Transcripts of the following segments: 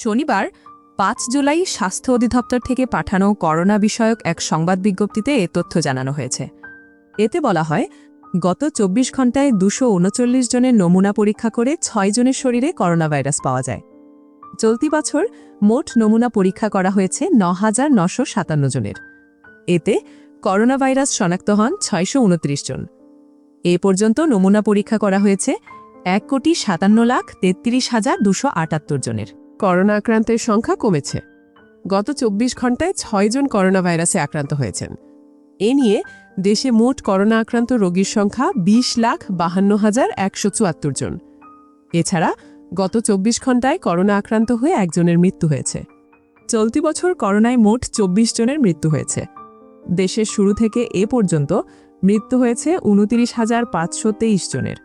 শনিবার, পাঁচ জুলাই স্বাস্থ্য অধিদপ্তর থেকে পাঠানো করোনা বিষয়ক এক সংবাদ বিজ্ঞপ্তিতে এ তথ্য জানানো হয়েছে। এতে বলা হয়, গত চব্বিশ ঘন্টায় দুশো উনচল্লিশ জনের নমুনা পরীক্ষা করে ছয় জনের শরীরে করোনা ভাইরাস পাওয়া যায়। চলতি বছর মোট নমুনা পরীক্ষা করা হয়েছে ন হাজার নশো সাতান্ন জনের। এতে করোনা ভাইরাস শনাক্ত হন ছয়শো উনত্রিশ জন। এ পর্যন্ত নমুনা পরীক্ষা করা হয়েছে এক কোটি সাতান্ন লাখ তেত্রিশ হাজার দুশো আটাত্তর জনের। করোনা আক্রান্তের সংখ্যা কমেছে। গত চব্বিশ ঘন্টায় ছয়জন করোনা ভাইরাসে আক্রান্ত হয়েছেন। এ নিয়ে দেশে মোট করোনা আক্রান্ত রোগীর সংখ্যা বিশ লাখ বাহান্ন হাজার একশো চুয়াত্তর জন। এছাড়া গত চব্বিশ ঘন্টায় করোনা আক্রান্ত হয়ে একজনের মৃত্যু হয়েছে। চলতি বছর করোনায় মোট চব্বিশ জনের মৃত্যু হয়েছে। দেশের শুরু থেকে এ পর্যন্ত মৃত্যু হয়েছে উনতিরিশ হাজার পাঁচশো তেইশ জনের।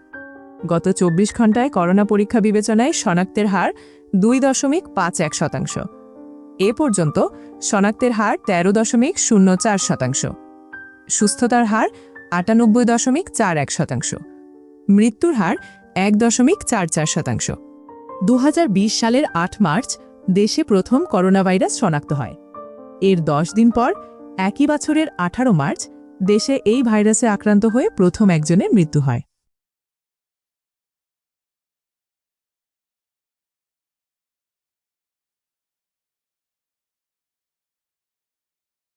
গত চব্বিশ ঘন্টায় করোনা পরীক্ষা বিবেচনায় শনাক্তের হার দুই দশমিক পাঁচ এক শতাংশ। এ পর্যন্ত শনাক্তের হার তেরো দশমিক শূন্য চার শতাংশ। সুস্থতার হার আটানব্বই দশমিক চার এক শতাংশ। মৃত্যুর হার এক দশমিক চার চার শতাংশ। দু হাজার বিশ সালের আট মার্চ দেশে প্রথম করোনা ভাইরাস শনাক্ত হয়। এর দশ দিন পর একই বছরের আঠারো মার্চ দেশে এই ভাইরাসে আক্রান্ত হয়ে প্রথম একজনের মৃত্যু হয়।